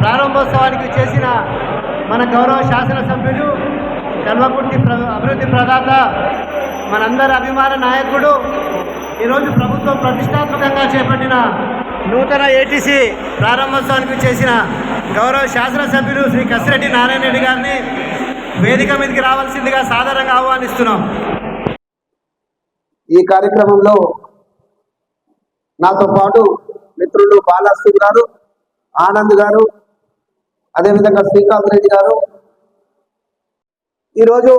ప్రారంభోత్సవానికి చేసిన మన గౌరవ శాసనసభ్యులు కల్వకుర్తి ప్ర అభివృద్ధి ప్రదాత మనందరి అభిమాన నాయకుడు ఈరోజు ప్రభుత్వం ప్రతిష్టాత్మకంగా చేపట్టిన నూతన ఏటీసీ ప్రారంభోత్సవానికి చేసిన గౌరవ శాసనసభ్యులు శ్రీ కసిరెడ్డి నారాయణ రెడ్డి గారిని వేదిక మీదకి రావాల్సిందిగా సాధారణంగా ఆహ్వానిస్తున్నాం. ఈ కార్యక్రమంలో నాతో పాటు మిత్రులు బాలాశ్రీ గారు ఆనంద్ గారు అదేవిధంగా శ్రీకాంత్ రెడ్డి గారు. ఈరోజు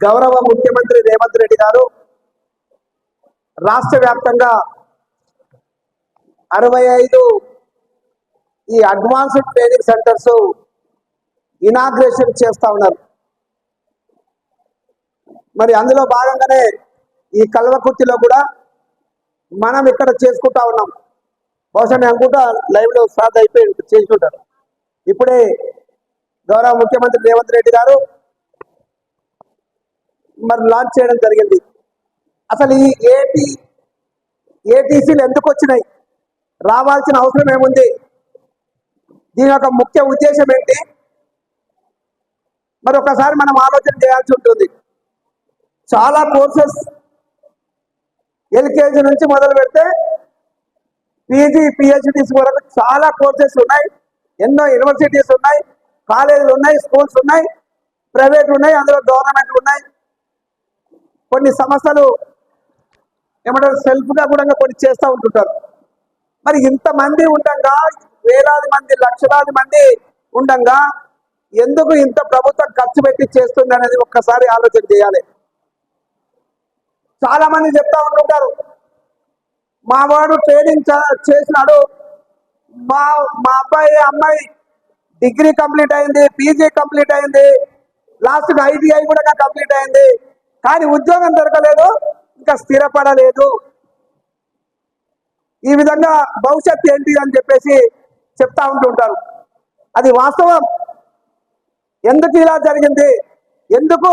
గౌరవ ముఖ్యమంత్రి రేవంత్ రెడ్డి గారు రాష్ట్ర వ్యాప్తంగా అరవై ఐదు ఈ అడ్వాన్స్డ్ ట్రైనింగ్ సెంటర్స్ ఇనాగ్రేషన్ చేస్తా ఉన్నారు. మరి అందులో భాగంగానే ఈ కల్వకుర్తిలో కూడా మనం ఇక్కడ చేసుకుంటా ఉన్నాం. బహుశా నేను అనుకుంటా లైవ్లో స్టార్ట్ అయిపోయి చేసుకుంటారు ఇప్పుడే గౌరవ ముఖ్యమంత్రి రేవంత్ రెడ్డి గారు మరి లాంచ్ చేయడం జరిగింది. అసలు ఈ ఏటీ ఏటీసీలు ఎందుకు వచ్చినాయి? రావాల్సిన అవసరం ఏముంది? దీని యొక్క ముఖ్య ఉద్దేశం ఏంటి? మరి ఒకసారి మనం ఆలోచన చేయాల్సి ఉంటుంది. చాలా కోర్సెస్ ఎల్కేజీ నుంచి మొదలు పెడితే పీజీ పిహెచ్డిస్ వరకు చాలా కోర్సెస్ ఉన్నాయి. ఎన్నో యూనివర్సిటీస్ ఉన్నాయి కాలేజీలు ఉన్నాయి స్కూల్స్ ఉన్నాయి ప్రైవేట్ ఉన్నాయి అందులో గవర్నమెంట్ ఉన్నాయి. కొన్ని సంస్థలు ఏమంటారు సెల్ఫ్గా కూడా కొన్ని చేస్తూ ఉంటుంటారు. మరి ఇంతమంది ఉండగా వేలాది మంది లక్షలాది మంది ఉండంగా ఎందుకు ఇంత ప్రభుత్వం ఖర్చు పెట్టి చేస్తుంది అనేది ఒక్కసారి ఆలోచన చేయాలి. చాలా మంది చెప్తా ఉంటుంటారు మా వాడు ట్రైనింగ్ చేసినాడు. మా మా అబ్బాయి అమ్మాయి డిగ్రీ కంప్లీట్ అయింది పీజీ కంప్లీట్ అయింది. లాస్ట్కి ఐటీఐ కూడా కంప్లీట్ అయింది. కానీ ఉద్యోగం దొరకలేదు ఇంకా స్థిరపడలేదు. ఈ విధంగా భవిష్యత్ ఏంటి అని చెప్పేసి చెప్తా ఉంటుంటారు. అది వాస్తవం. ఎందుకు ఇలా జరిగింది? ఎందుకు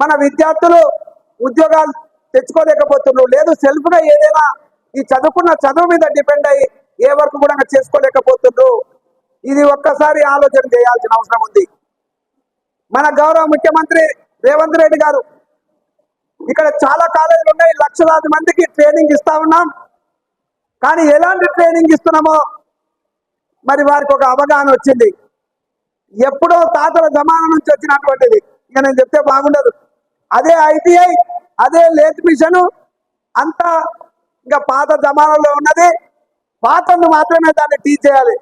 మన విద్యార్థులు ఉద్యోగాలు తెచ్చుకోలేకపోతున్నారు? లేదు సెల్ఫ్గా ఏదైనా ఈ చదువుకున్న చదువు మీద డిపెండ్ అయ్యి ఏ వర్క్ కూడా చేసుకోలేకపోతుండ్రు. ఇది ఒక్కసారి ఆలోచన చేయాల్సిన అవసరం ఉంది. మన గౌరవ ముఖ్యమంత్రి రేవంత్ రెడ్డి గారు ఇక్కడ చాలా కాలేజీలు ఉన్నాయి లక్షలాది మందికి ట్రైనింగ్ ఇస్తా ఉన్నాం. కానీ ఎలాంటి ట్రైనింగ్ ఇస్తున్నామో మరి వారికి ఒక అవగాహన వచ్చింది. ఎప్పుడో తాతల జమానా నుంచి వచ్చినటువంటిది. ఇక నేను చెప్తే బాగుండదు. అదే ఐటీఐ అదే లేత్ మిషన్ అంతా ఇంకా పాత జమానాలో ఉన్నది. పాతను మాత్రమే దాన్ని టీచ్ చేయాలి.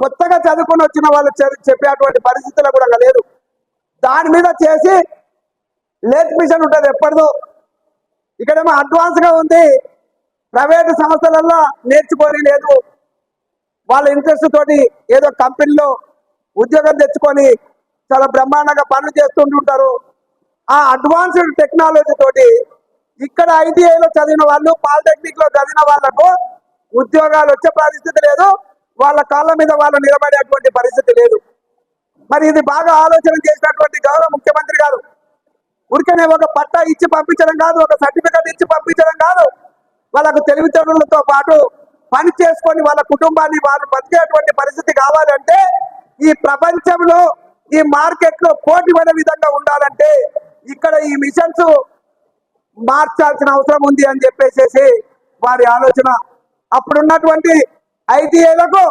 కొత్తగా చదువుకొని వచ్చిన వాళ్ళు చదువు చెప్పేటువంటి పరిస్థితులు కూడా లేదు దాని మీద చేసి లేట్ మిషన్ ఉంటుంది ఎప్పటిదో. ఇక్కడేమో అడ్వాన్స్గా ఉంది. ప్రైవేట్ సంస్థలలో నేర్చుకొని లేదు. వాళ్ళ ఇంట్రెస్ట్ తోటి ఏదో కంపెనీలో ఉద్యోగం తెచ్చుకొని చాలా బ్రహ్మాండంగా పనులు చేస్తుంటుంటారు ఆ అడ్వాన్స్డ్ టెక్నాలజీ తోటి ఇక్కడ ఐటీఐలో చదివిన వాళ్ళు పాలిటెక్నిక్లో చదివిన వాళ్ళకు ఉద్యోగాలు వచ్చే పరిస్థితి లేదు. వాళ్ళ కాళ్ళ మీద వాళ్ళు నిలబడేటువంటి పరిస్థితి లేదు. మరి ఇది బాగా ఆలోచన చేసినటువంటి గౌరవ ముఖ్యమంత్రి గారు. ఉరికనే ఒక పట్టా ఇచ్చి పంపించడం కాదు ఒక సర్టిఫికెట్ ఇచ్చి పంపించడం కాదు. వాళ్ళకు తెలివితేటలతో పాటు పని చేసుకొని వాళ్ళ కుటుంబాన్ని వారు బతికేటువంటి పరిస్థితి కావాలంటే ఈ ప్రపంచంలో ఈ మార్కెట్లో పోటీ పడే విధంగా ఉండాలంటే ఇక్కడ ఈ మిషన్స్ మార్చాల్సిన అవసరం ఉంది అని చెప్పేసేసి వారి ఆలోచన. అప్పుడున్నటువంటి ఐటీఐలకు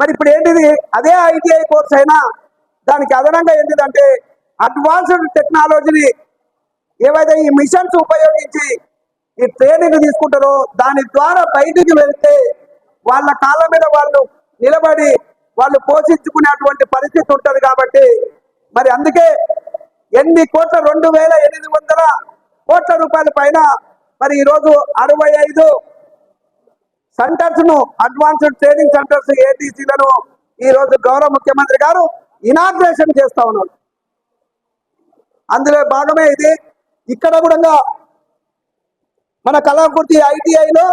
మరి ఇప్పుడు ఏంటిది? అదే ఐటీఐ కోర్స్ అయినా దానికి అదనంగా ఏంటిదంటే అడ్వాన్స్డ్ టెక్నాలజీని ఏవైతే ఈ మిషన్స్ ఉపయోగించి ఈ ట్రైనింగ్ తీసుకుంటారో దాని ద్వారా బయటికి వెళ్తే వాళ్ళ కాళ్ళ మీద వాళ్ళు నిలబడి వాళ్ళు పోషించుకునేటువంటి పరిస్థితి ఉంటుంది కాబట్టి మరి అందుకే ఎన్ని కోట్ల రెండు వేల ఎనిమిది వందల కోట్ల రూపాయల పైన మరి ఈరోజు అరవై ఐదు సెంటర్స్ను అడ్వాన్స్డ్ ట్రైనింగ్ సెంటర్స్ ఏటీసీలను ఈ రోజు గౌరవ ముఖ్యమంత్రి గారు ఇనాగ్రేషన్ చేస్తా ఉన్నారు. అందులో భాగమే ఇది. ఇక్కడ కూడా మన కళాకృతి ఐటీఐలో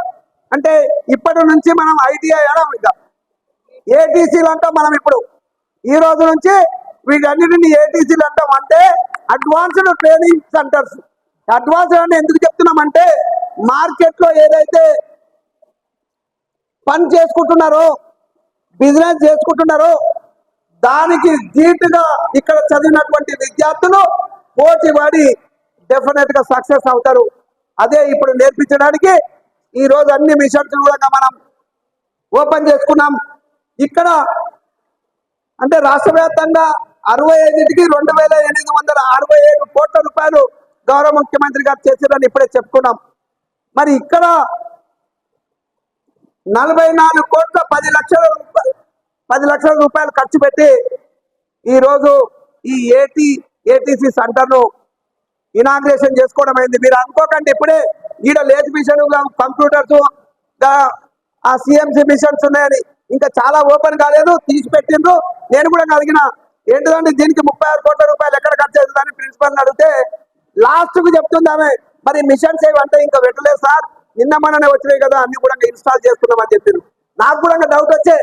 అంటే ఇప్పటి నుంచి మనం ఐటీఐ అనడం ఇంకా ఏటీసీలు అంటాం మనం ఇప్పుడు. ఈ రోజు నుంచి వీటన్నిటిని ఏటీసీలు అంటాం అంటే అడ్వాన్స్డ్ ట్రైనింగ్ సెంటర్స్. అడ్వాన్స్డ్ అని ఎందుకు చెప్తున్నామంటే మార్కెట్లో ఏదైతే పని చేసుకుంటున్నారో బిజినెస్ చేసుకుంటున్నారో దానికి ధీటుగా ఇక్కడ చదివినటువంటి విద్యార్థులు పోటీ పడి డెఫినెట్గా సక్సెస్ అవుతారు. అదే ఇప్పుడు నేర్పించడానికి ఈ రోజు అన్ని మిషన్స్ కూడా మనం ఓపెన్ చేసుకున్నాం. ఇక్కడ అంటే రాష్ట్ర వ్యాప్తంగా అరవై ఐదుకి రెండు వేల ఎనిమిది వందల అరవై ఏడు కోట్ల రూపాయలు గౌరవ ముఖ్యమంత్రి గారు చేశారని ఇప్పుడే చెప్పుకున్నాం. మరి ఇక్కడ నలభై నాలుగు కోట్ల పది లక్షల రూపాయలు పది లక్షల రూపాయలు ఖర్చు పెట్టి ఈ రోజు ఈ ఏటీ ఏటీసీ సెంటర్ను ఇనాగ్రేషన్ చేసుకోవడం అయింది. మీరు అనుకోకండి ఇప్పుడే ఈడ లేజ్ మిషన్ కంప్యూటర్స్ ఆ సిఎంసి మిషన్స్ ఉన్నాయని. ఇంకా చాలా ఓపెన్ కాలేదు తీసి పెట్టిండ్రు నేను కూడా అడిగిన ఏంటిదండి దీనికి ముప్పై ఆరు కోట్ల రూపాయలు ఎక్కడ ఖర్చు అవుతుందని ప్రిన్సిపల్ని అడిగితే లాస్ట్కు చెప్తుంది ఆమె. మరి మిషన్స్ ఏమంటే ఇంకా పెట్టలేదు సార్. నిన్న మననే వచ్చినాయి కదా అన్ని కూడా ఇన్స్టాల్ చేస్తున్నామని చెప్పారు నాకు కూడా డౌట్ వచ్చే.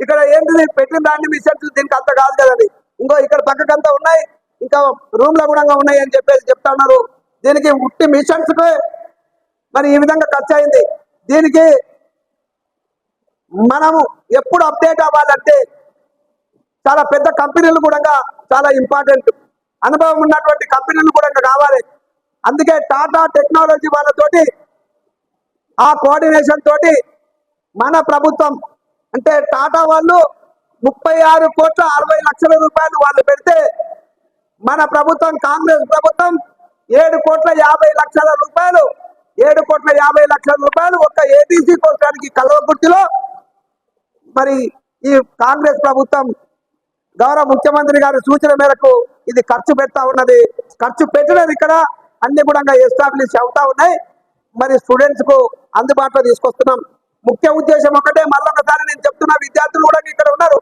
ఇక్కడ ఏంటిది? పెట్టిన దాన్ని మిషన్స్ దీనికి అంత కాదు కదండి. ఇంకో ఇక్కడ పక్కకంతా ఉన్నాయి. ఇంకా రూమ్లో కూడా ఉన్నాయి అని చెప్పేసి చెప్తా ఉన్నారు. దీనికి ఉట్టి మిషన్స్ మరి ఈ విధంగా ఖర్చు అయింది. దీనికి మనము ఎప్పుడు అప్డేట్ అవ్వాలంటే చాలా పెద్ద కంపెనీలు కూడా చాలా ఇంపార్టెంట్ అనుభవం ఉన్నటువంటి కంపెనీలు కూడా కావాలి. అందుకే టాటా టెక్నాలజీ వాళ్ళతోటి ఆ కోఆర్డినేషన్ తోటి మన ప్రభుత్వం అంటే టాటా వాళ్ళు ముప్పై ఆరు కోట్ల అరవై లక్షల రూపాయలు వాళ్ళు పెడితే మన ప్రభుత్వం కాంగ్రెస్ ప్రభుత్వం ఏడు కోట్ల యాభై లక్షల రూపాయలు ఏడు కోట్ల యాభై లక్షల రూపాయలు ఒక్క ఏటీసీ కోసానికి కల్వకుర్తిలో. మరి ఈ కాంగ్రెస్ ప్రభుత్వం గౌరవ ముఖ్యమంత్రి గారి సూచన మేరకు ఇది ఖర్చు పెడతా ఉన్నది. ఖర్చు పెట్టినది ఇక్కడ. అన్ని కూడా ఎస్టాబ్లిష్ అవుతా ఉన్నాయి. మరి స్టూడెంట్స్కు అందుబాటులో తీసుకొస్తున్నాం. ముఖ్య ఉద్దేశం ఒకటే మళ్ళొకసారి నేను చెప్తున్నా విద్యార్థులు కూడా ఇక్కడ ఉన్నారు.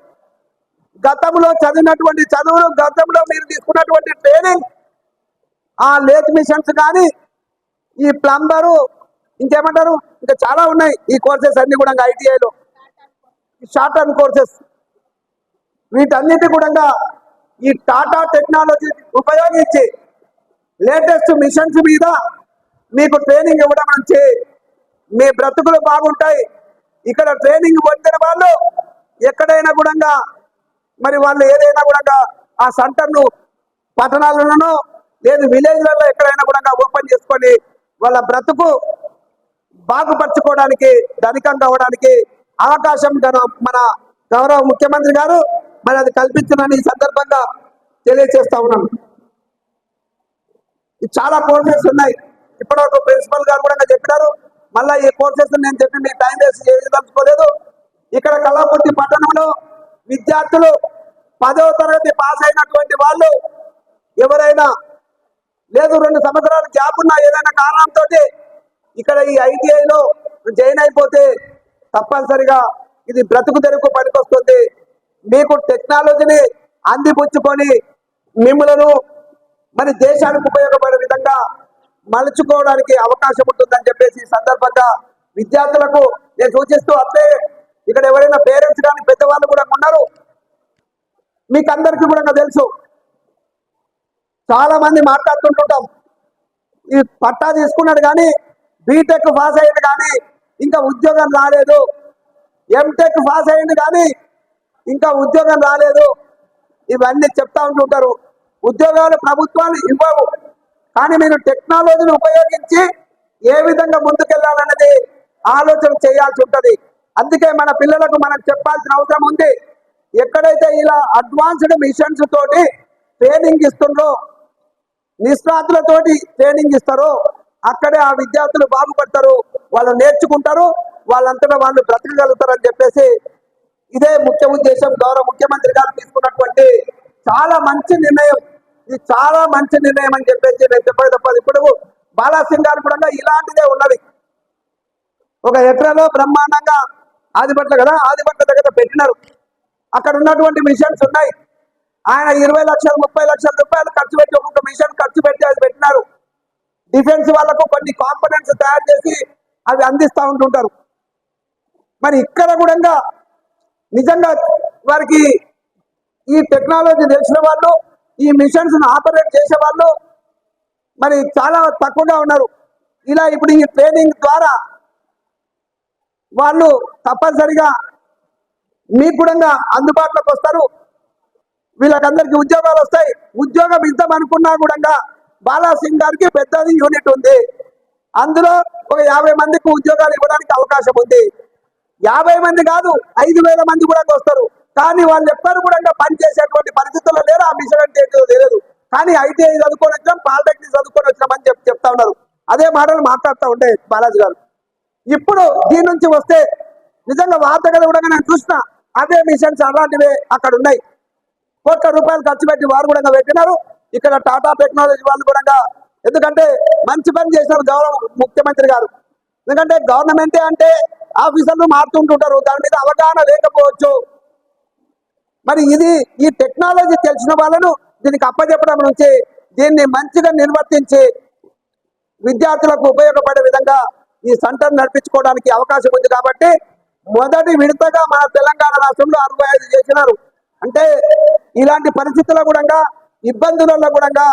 గతంలో చదివినటువంటి చదువులు గతంలో మీరు తీసుకున్నటువంటి ట్రైనింగ్ ఆ లేత్ మిషన్స్ కానీ ఈ ప్లంబరు ఇంకేమంటారు? ఇంకా చాలా ఉన్నాయి. ఈ కోర్సెస్ అన్ని కూడా ఐటీఐలో షార్ట్ టర్మ్ కోర్సెస్ వీటన్నిటి కూడా ఈ టాటా టెక్నాలజీ ఉపయోగించి లేటెస్ట్ మిషన్స్ మీద మీకు ట్రైనింగ్ ఇవ్వడం నుంచి మీ బ్రతుకులు బాగుంటాయి. ఇక్కడ ట్రైనింగ్ పొందిన వాళ్ళు ఎక్కడైనా కూడా మరి వాళ్ళు ఏదైనా కూడా ఆ సెంటర్ను పట్టణాలలోనో లేదు విలేజ్లలో ఎక్కడైనా కూడా ఓపెన్ చేసుకొని వాళ్ళ బ్రతుకు బాగుపరచుకోవడానికి ధనికం అవ్వడానికి అవకాశం గన- మన గౌరవ ముఖ్యమంత్రి గారు మరి అది కల్పించిందని ఈ సందర్భంగా తెలియజేస్తా ఉన్నాను. చాలా కోర్సెస్ ఉన్నాయి. ఇప్పుడు ఒక ప్రిన్సిపల్ గారు కూడా చెప్పినారు. మళ్ళీ ఈ కోర్సెస్ నేను చెప్పి మీ టైం వేసి చేయదలుచుకోలేదు. ఇక్కడ కళాపూర్తి పట్టణంలో విద్యార్థులు పదవ తరగతి పాస్ అయినటువంటి వాళ్ళు ఎవరైనా లేదు రెండు సంవత్సరాలు గ్యాప్ ఉన్న ఏదైనా కారణంతో ఇక్కడ ఈ ఐటీఐలో జాయిన్ అయిపోతే తప్పనిసరిగా ఇది బ్రతుకు తెరుకు పనికొస్తుంది. మీకు టెక్నాలజీని అందిపుచ్చుకొని మిమ్మలను మరి దేశానికి ఉపయోగపడే విధంగా మలుచుకోవడానికి అవకాశం ఉంటుందని చెప్పేసి ఈ సందర్భంగా విద్యార్థులకు నేను సూచిస్తూ అంతే ఇక్కడ ఎవరైనా పేరెంట్స్ కానీ పెద్దవాళ్ళు కూడా ఉన్నారు. మీకు అందరికీ కూడా తెలుసు. చాలా మంది మాట్లాడుతుంటుంటాం. ఈ పట్టా తీసుకున్నాడు కానీ బీటెక్ పాస్ అయ్యింది కానీ ఇంకా ఉద్యోగం రాలేదు. ఎంటెక్ పాస్ అయ్యింది కానీ ఇంకా ఉద్యోగం రాలేదు. ఇవన్నీ చెప్తా ఉంటుంటారు. ఉద్యోగాలు ప్రభుత్వాలు ఇవ్వవు. కానీ మీరు టెక్నాలజీని ఉపయోగించి ఏ విధంగా ముందుకెళ్ళాలన్నది ఆలోచన చేయాల్సి ఉంటుంది. అందుకే మన పిల్లలకు మనం చెప్పాల్సిన అవసరం ఉంది. ఎక్కడైతే ఇలా అడ్వాన్స్డ్ మిషన్స్ తోటి ట్రైనింగ్ ఇస్తుండ్రో నిష్ణాతులతోటి ట్రైనింగ్ ఇస్తారో అక్కడే ఆ విద్యార్థులు బాగుపడతారు వాళ్ళు నేర్చుకుంటారు వాళ్ళంతటా వాళ్ళు బ్రతకగలుగుతారని చెప్పేసి ఇదే ముఖ్య ఉద్దేశం గౌరవ ముఖ్యమంత్రి గారు తీసుకున్నటువంటి చాలా మంచి నిర్ణయం. ఇది చాలా మంచి నిర్ణయం అని చెప్పేసి నేను చెప్పేది తప్పదు ఇప్పుడు బాలాసింగ్ గారు కూడా ఇలాంటిదే ఉన్నది. ఒక ఎకరాలో బ్రహ్మాండంగా ఆదిపట్ల కదా ఆదిపట్ల దగ్గర పెట్టినారు. అక్కడ ఉన్నటువంటి మిషన్స్ ఉన్నాయి. ఆయన ఇరవై లక్షలు ముప్పై లక్షల రూపాయలు ఖర్చు పెట్టి ఒక్కొక్క మిషన్ ఖర్చు పెట్టి అది పెట్టినారు. డిఫెన్స్ వాళ్ళకు కొన్ని కాంపనెంట్స్ తయారు చేసి అవి అందిస్తూ ఉంటుంటారు. మరి ఇక్కడ కూడా నిజంగా వారికి ఈ టెక్నాలజీ తెలిసిన వాళ్ళు ఈ మిషన్స్ ఆపరేట్ చేసే వాళ్ళు మరి చాలా తక్కువగా ఉన్నారు. ఇలా ఇప్పుడు ఈ ట్రైనింగ్ ద్వారా వాళ్ళు తప్పనిసరిగా మీకు కూడా అందుబాటులోకి వస్తారు. వీళ్ళకందరికి ఉద్యోగాలు వస్తాయి. ఉద్యోగం ఇద్దామనుకున్నా కూడా బాలాసింగ్ గారికి పెద్దది యూనిట్ ఉంది. అందులో ఒక యాభై మందికి ఉద్యోగాలు ఇవ్వడానికి అవకాశం ఉంది. యాభై మంది కాదు ఐదు వేల మంది కూడా వస్తారు కానీ వాళ్ళు ఎవ్వరు కూడా పని చేసేటువంటి పరిస్థితుల్లో లేరు. ఆ మిషన్ అంటే ఏంటో తెలియదు. కానీ ఐటీఐ చదువుకొని వచ్చినాం పాలిటెక్నిక్ చదువుకొని వచ్చామని చెప్పి చెప్తా ఉన్నారు. అదే మాటలు మాట్లాడుతూ ఉంటే బాలాజీ గారు. ఇప్పుడు దీని నుంచి వస్తే నిజంగా వార్త వార్తగా కూడా నేను చూసిన అదే మిషన్స్ అలాంటివే అక్కడ ఉన్నాయి. కోట్ల రూపాయలు ఖర్చు పెట్టి వారు కూడా పెట్టినారు. ఇక్కడ టాటా టెక్నాలజీ వాళ్ళు కూడా ఎందుకంటే మంచి పని చేసినారు గౌరవ ముఖ్యమంత్రి గారు. ఎందుకంటే గవర్నమెంటే అంటే ఆఫీసర్లు మారుతుంటుంటారు. దాని మీద అవగాహన లేకపోవచ్చు. మరి ఇది ఈ టెక్నాలజీ తెలిసిన వాళ్ళను దీనికి అప్పచెప్పడం నుంచి దీన్ని మంచిగా నిర్వర్తించి విద్యార్థులకు ఉపయోగపడే విధంగా ఈ సెంటర్ నడిపించుకోవడానికి అవకాశం ఉంది కాబట్టి మొదటి విడతగా మన తెలంగాణ రాష్ట్రంలో అరవై ఐదు చేసినారు. అంటే ఇలాంటి పరిస్థితుల్లో కూడా ఇబ్బందులలో కూడా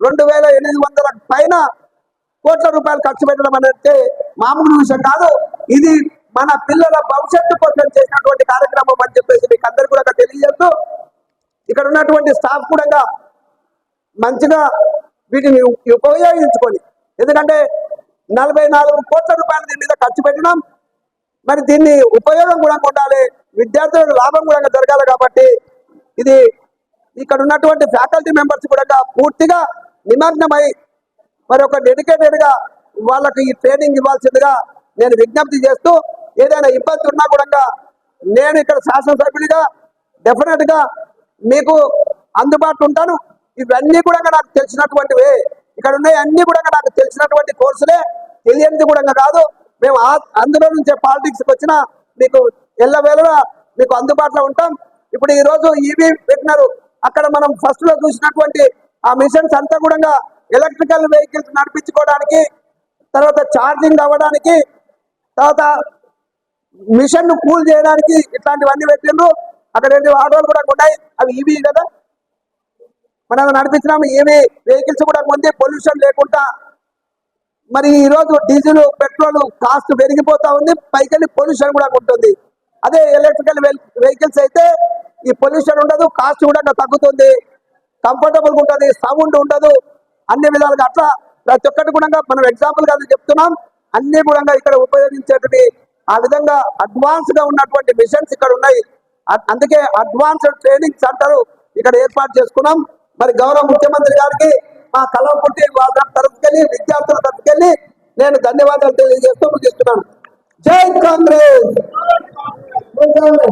రెండు వేల ఎనిమిది వందల పైన కోట్ల రూపాయలు ఖర్చు పెట్టడం అనేది మామూలు విషయం కాదు. ఇది మన పిల్లల భవిష్యత్తు కోసం చేసినటువంటి కార్యక్రమం అని చెప్పేసి మీకు అందరు కూడా తెలియజేస్తూ ఇక్కడ ఉన్నటువంటి స్టాఫ్ కూడా మంచిగా వీటిని ఉపయోగించుకొని ఎందుకంటే నలభై నాలుగు కోట్ల రూపాయలు దీని మీద ఖర్చు పెట్టినాం. మరి దీన్ని ఉపయోగం కూడా ఉండాలి విద్యార్థులకు లాభం కూడా జరగాలి కాబట్టి ఇది ఇక్కడ ఉన్నటువంటి ఫ్యాకల్టీ మెంబర్స్ కూడా పూర్తిగా నిమగ్నమై మరి ఒక డెడికేటెడ్గా వాళ్ళకి ఈ ట్రైనింగ్ ఇవ్వాల్సిందిగా నేను విజ్ఞప్తి చేస్తూ ఏదైనా ఇబ్బంది ఉన్నా కూడా నేను ఇక్కడ శాసనసభ్యుడిగా డెఫినెట్గా మీకు అందుబాటులో ఉంటాను. ఇవన్నీ కూడా నాకు తెలిసినటువంటివి. ఇక్కడ ఉన్నాయి కూడా నాకు తెలిసినటువంటి కోర్సులే. తెలియనిది కూడా కాదు. మేము అందులో నుంచే పాలిటిక్స్కి వచ్చిన మీకు ఎల్లవేళలా మీకు అందుబాటులో ఉంటాం. ఇప్పుడు ఈ రోజు ఈవీ పెట్టినారు అక్కడ మనం ఫస్ట్లో చూసినటువంటి ఆ మిషన్స్ అంతా కూడా ఎలక్ట్రికల్ వెహికల్స్ నడిపించుకోవడానికి తర్వాత ఛార్జింగ్ అవ్వడానికి తర్వాత మిషన్ను కూల్ చేయడానికి ఇట్లాంటివన్నీ పెట్టిండ్రు. అక్కడ రెండు ఆటోలు కూడా ఉన్నాయి అవి ఈవీ కదా. మనం నడిపించినాము ఏమి వెహికల్స్ కూడా ఉంది పొల్యూషన్ లేకుండా. మరి ఈ రోజు డీజిల్ పెట్రోల్ కాస్ట్ పెరిగిపోతా ఉంది పైకెళ్ళి పొల్యూషన్ కూడా ఉంటుంది అదే ఎలక్ట్రికల్ వెహికల్స్ అయితే ఈ పొల్యూషన్ ఉండదు కాస్ట్ కూడా తగ్గుతుంది. కంఫర్టబుల్గా ఉంటుంది సౌండ్ ఉండదు. అన్ని విధాలుగా అట్లా ప్రతి ఒక్కటి కూడా మనం ఎగ్జాంపుల్గా చెప్తున్నాం. అన్ని కూడా ఇక్కడ ఉపయోగించేటివి ఆ విధంగా అడ్వాన్స్గా ఉన్నటువంటి మిషన్స్ ఇక్కడ ఉన్నాయి. అందుకే అడ్వాన్స్డ్ ట్రైనింగ్ సెంటర్ ఇక్కడ ఏర్పాటు చేసుకున్నాం. మరి గౌరవ ముఖ్యమంత్రి గారికి మా కలవపుట్టి వాళ్ళ తరఫుకెళ్ళి విద్యార్థుల తరఫుకెళ్ళి నేను ధన్యవాదాలు తెలియజేస్తూ ముగిస్తున్నాను. జై కాంగ్రెస్!